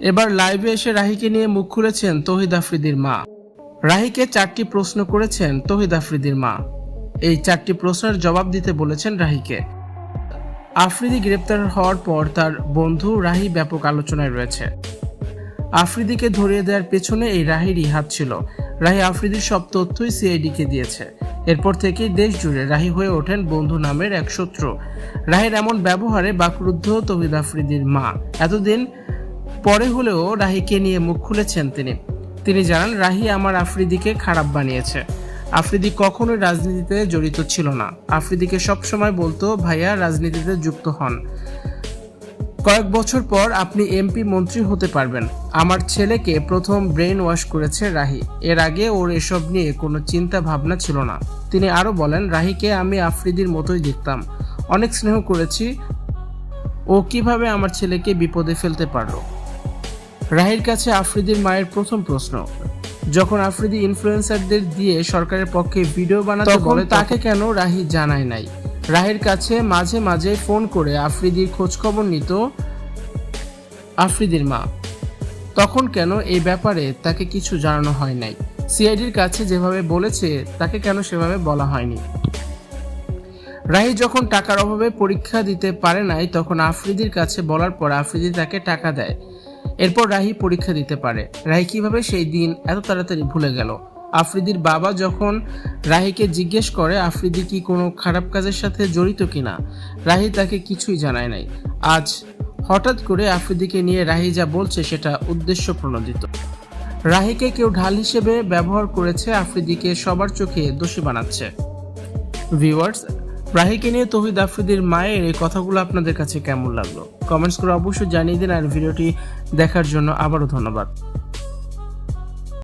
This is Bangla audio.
এবার লাইভে এসে রাহিকে নিয়ে মুখ খুলেছেন তহিদ আফ্রিদির মা। রাহিকে চারটি প্রশ্ন করেছেন তহিদ আফ্রিদির মা। এই চারটি প্রশ্নের জবাব দিতে বলেছেন রাহিকে। আফ্রিদি গ্রেপ্তার হওয়ার পর তার বন্ধু রাহি ব্যাপক আলোচনায় রয়েছে। আফ্রিদিকে ধরিয়ে দেওয়ার পেছনে এই রাহিরই হাত ছিল। রাহি আফ্রিদির সব তথ্যই সিআইডিকে দিয়েছে। এরপর থেকেই দেশ জুড়ে রাহি হয়ে ওঠেন বন্ধু নামের এক শত্রু। রাহির এমন ব্যবহারে বাকরুদ্ধ তহিদ আফ্রিদির মা। এতদিন পরে হলেও রাহিকে নিয়ে মুখ খুলেছেন তিনি। তিনি জানান, রাহি আমার আফ্রিদিকে খারাপ বানিয়েছে। আফ্রিদি কখনোই রাজনীতিতে জড়িত ছিল না। আফ্রিদিকে সবসময় বলতো, ভাইয়া, রাজনীতিতে যুক্ত হন। কয়েক বছর পর আপনি এমপি মন্ত্রী হতে পারবেন। আমার ছেলেকে প্রথম ব্রেন ওয়াশ করেছে রাহি। এর আগে ওর এসব নিয়ে কোনো চিন্তা ভাবনা ছিল না। তিনি আরও বলেন রাহিকে আমি আফ্রিদির মতোই দেখতাম। অনেক স্নেহ করেছি। ও কীভাবে আমার ছেলেকে বিপদে ফেলতে পারল? রাহির কাছে আফ্রিদির মায়ের প্রথম প্রশ্ন যখন আফ্রিদি ইনফ্লুয়েন্সারদের দিয়ে সরকারের পক্ষে ভিডিও বানাতে বলে তাকে কেন রাহি জানায় নাই? রাহির কাছে মাঝে মাঝে ফোন করে আফ্রিদির খোঁজ খবর নিত আফ্রিদির মা। তখন কেন এই ব্যাপারে তাকে কিছু জানানো হয় নাই। সিআইডির কাছে যেভাবে বলেছে, তাকে কেন সেভাবে বলা হয়নি। রাহি যখন টাকার অভাবে পরীক্ষা দিতে পারে নাই, তখন আফ্রিদির কাছে বলার পর আফ্রিদি তাকে টাকা দেয়। এরপর রাহি পরীক্ষা দিতে পারে। রাহি কীভাবে সেই দিন এত তাড়াতাড়ি ভুলে গেল? আফ্রিদির বাবা যখন রাহিকে জিজ্ঞেস করে, আফ্রিদি কি কোনো খারাপ কাজের সাথে জড়িত কিনা? রাহি তাকে কিছুই জানায় নাই। আজ হঠাৎ করে আফ্রিদিকে নিয়ে রাহি যা বলছে সেটা উদ্দেশ্য প্রণোদিত রাহিকে কেউ ঢাল হিসেবে ব্যবহার করেছে, আফ্রিদিকে সবার চোখে দোষী বানাচ্ছে। ভিউয়ার্স, রাহিকে নিয়ে তহিদ আফ্রিদির মায়ের এই কথাগুলো আপনাদের কাছে কেমন লাগল? কমেন্টস করে অবশ্যই জানিয়ে দিন আর ভিডিওটি দেখার জন্য আবারও ধন্যবাদ।